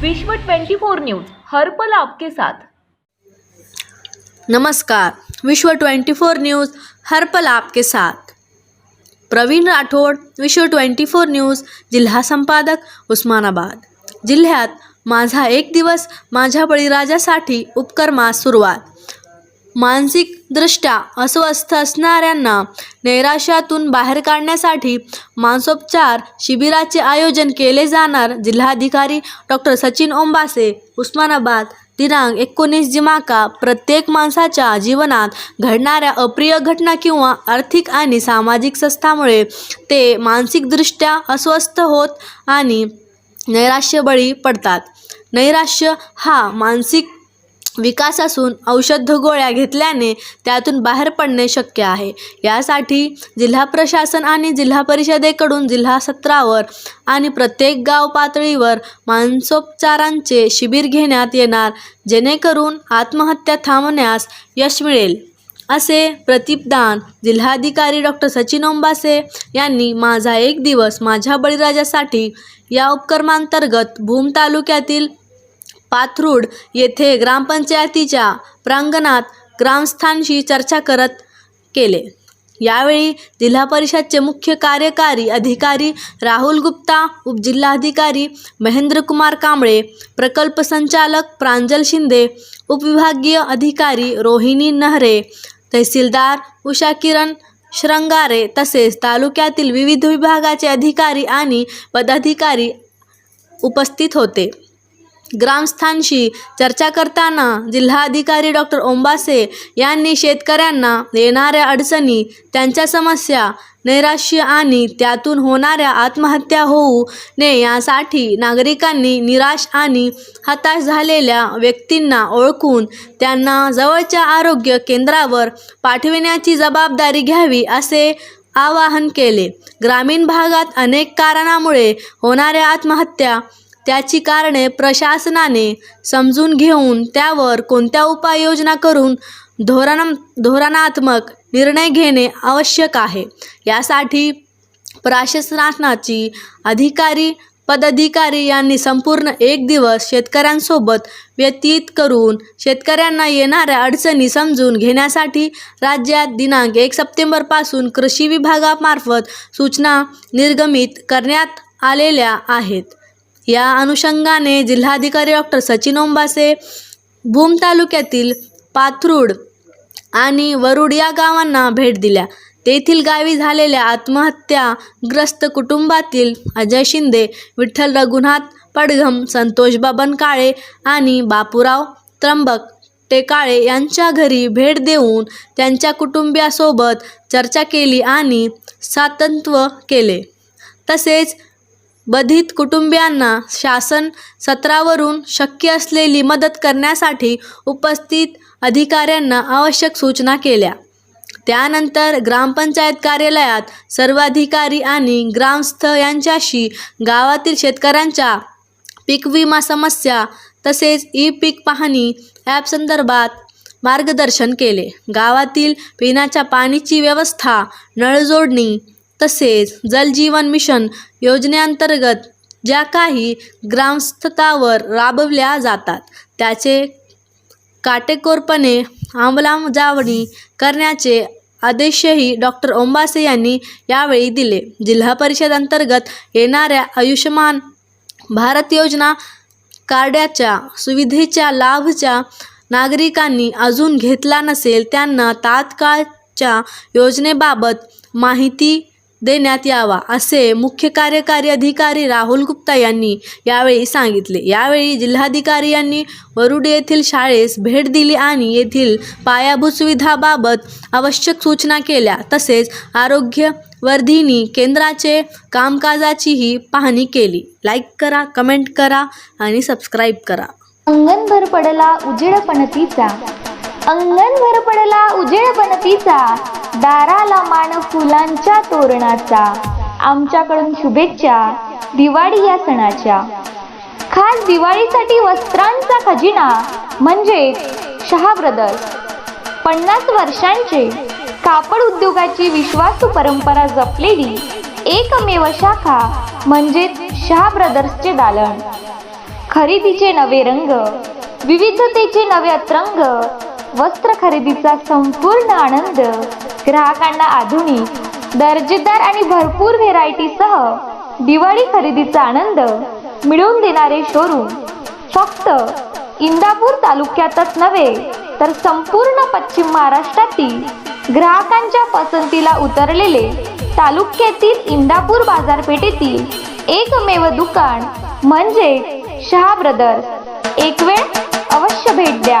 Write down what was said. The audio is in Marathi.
विश्व 24 न्यूज हर पल आपके साथ. नमस्कार विश्व 24 न्यूज़ हर पल आपके साथ. प्रवीण राठोड विश्व 24 न्यूज़ जिल्हा संपादक उस्मानाबाद. जिल्ह्यात माझा एक दिवस माझ्या बळीराजासाठी उपक्रमास सुरुवात. मानसिक दृष्ट्या अस्वस्थ असणाऱ्यांना नैराश्यातून बाहेर काढण्यासाठी मानसोपचार शिबिराचे आयोजन केले जाणार. जिल्हाधिकारी डॉक्टर सचिन ओंबासे उस्मानाबाद दिनांक एकोणीस जिमाका प्रत्येक माणसाच्या जीवनात घडणाऱ्या अप्रिय घटना किंवा आर्थिक आणि सामाजिक संस्थामुळे ते मानसिकदृष्ट्या अस्वस्थ होत आणि नैराश्य बळी पडतात. नैराश्य हा मानसिक विकास असून औषध गोळ्या घेतल्याने त्यातून बाहेर पडणे शक्य आहे. यासाठी जिल्हा प्रशासन आणि जिल्हा परिषदेकडून जिल्हा सत्रावर आणि प्रत्येक गाव पातळीवर मानसोपचारांचे शिबिर घेण्यात येणार जेणेकरून आत्महत्या थांबण्यास यश मिळेल असे प्रतिपदान जिल्हाधिकारी डॉक्टर सचिन ओंबासे यांनी माझा एक दिवस माझ्या बळीराजासाठी या उपक्रमांतर्गत भूम तालुक्यातील पाथरूड येथे ग्रामपंचायतीच्या प्रांगणात ग्रामस्थांशी चर्चा करत केले. यावेळी जिल्हा परिषदचे मुख्य कार्यकारी अधिकारी राहुल गुप्ता उपजिल्हाधिकारी महेंद्रकुमार कांबळे प्रकल्प संचालक प्रांजल शिंदे उपविभागीय अधिकारी रोहिणी नहरे तहसीलदार उषा किरण श्रंगारे तसेच तालुक्यातील विविध विभागाचे अधिकारी आणि पदाधिकारी उपस्थित होते. ग्रामस्थांशी चर्चा करताना जिल्हाधिकारी डॉक्टर ओंबासे यांनी शेतकऱ्यांना येणाऱ्या अडचणी त्यांच्या समस्या नैराश्य आणि त्यातून होणाऱ्या आत्महत्या होऊ नये यासाठी नागरिकांनी निराश आणि हताश झालेल्या व्यक्तींना ओळखून त्यांना जवळच्या आरोग्य केंद्रावर पाठविण्याची जबाबदारी घ्यावी असे आवाहन केले. ग्रामीण भागात अनेक कारणामुळे होणाऱ्या आत्महत्या त्याची कारणे प्रशासनाने समजून घेऊन त्यावर कोणत्या उपाययोजना करून धोरण धोरणात्मक निर्णय घेणे आवश्यक आहे? यासाठी प्रशासनाची अधिकारी पदाधिकारी यांनी संपूर्ण एक दिवस शेतकऱ्यांसोबत व्यतीत करून शेतकऱ्यांना येणाऱ्या अडचणी समजून घेण्यासाठी राज्यात दिनांक एक सप्टेंबरपासून कृषी विभागामार्फत सूचना निर्गमित करण्यात आलेल्या आहेत. या अनुषंगाने जिल्हाधिकारी डॉक्टर सचिन ओंबासे भूम तालुक्यातील पाथरूड आणि वरुड या गावांना भेट दिल्या. तेथील गावी झालेल्या आत्महत्याग्रस्त कुटुंबातील अजय शिंदे विठ्ठल रघुनाथ पडघम संतोष बबन काळे आणि बापूराव त्र्यंबक टेकाळे यांच्या घरी भेट देऊन त्यांच्या कुटुंबियासोबत चर्चा केली आणि सातत्व केले. तसेच बधित कुटुंबियांना शासन सत्रावरून शक्य असलेली मदत करण्यासाठी उपस्थित अधिकाऱ्यांना आवश्यक सूचना केल्या. त्यानंतर ग्रामपंचायत कार्यालयात सर्व अधिकारी आणि ग्रामस्थ यांच्याशी गावातील शेतकऱ्यांच्या पीक विमा समस्या तसेच ई पीक पाहणी ॲप संदर्भात मार्गदर्शन केले. गावातील पिण्याच्या पाण्याची व्यवस्था नळजोडणी तसेच जलजीवन मिशन योजनेअंतर्गत ज्या काही ग्रामस्थतावर राबवल्या जातात त्याचे काटेकोरपणे अंमलबजावणी करण्याचे आदेशही डॉक्टर ओंबासे यांनी यावेळी दिले. जिल्हा परिषद अंतर्गत येणाऱ्या आयुष्यमान भारत योजना कार्डाच्या सुविधेच्या लाभच्या नागरिकांनी अजून घेतला नसेल त्यांना तात्काळच्या योजनेबाबत माहिती देण्यात यावा असे मुख्य कार्यकारी अधिकारी राहुल गुप्ता यांनी यावेळी सांगितले. यावेळी जिल्हाधिकारी यांनी वरुड येथील शाळेस भेट दिली आणि येथील पायाभूत सुविधाबाबत आवश्यक सूचना केल्या. तसेच आरोग्य वर्धिनी केंद्राचे कामकाजाचीही पाहणी केली. लाईक करा कमेंट करा आणि सबस्क्राईब करा. अंगणभर पडला उजेड पणतीचा. अंगणभर पडला उजेड पणतीचा. दाराला मान फुलांच्या तोरणाचा. आमच्याकडून शुभेच्छा दिवाळी या सणाच्या. खास दिवाळीसाठी वस्त्रांचा खजिना म्हणजे शहा ब्रदर्स. पन्नास वर्षांचे कापड उद्योगाची विश्वासू परंपरा जपलेली एकमेव शाखा म्हणजेच शहा ब्रदर्सचे दालन. खरेदीचे नवे रंग विविधतेचे नवे अत्रंग वस्त्र खरेदीचा संपूर्ण आनंद ग्राहकांना आधुनिक दर्जेदार आणि भरपूर व्हेरायटीसह दिवाळी खरेदीचा आनंद मिळवून देणारे शोरूम फक्त इंदापूर तालुक्यातच नव्हे तर संपूर्ण पश्चिम महाराष्ट्रातील ग्राहकांच्या पसंतीला उतरलेले तालुक्यातील इंदापूर बाजारपेठेतील एकमेव दुकान म्हणजे शहा ब्रदर्स. एक वेळ अवश्य भेट द्या.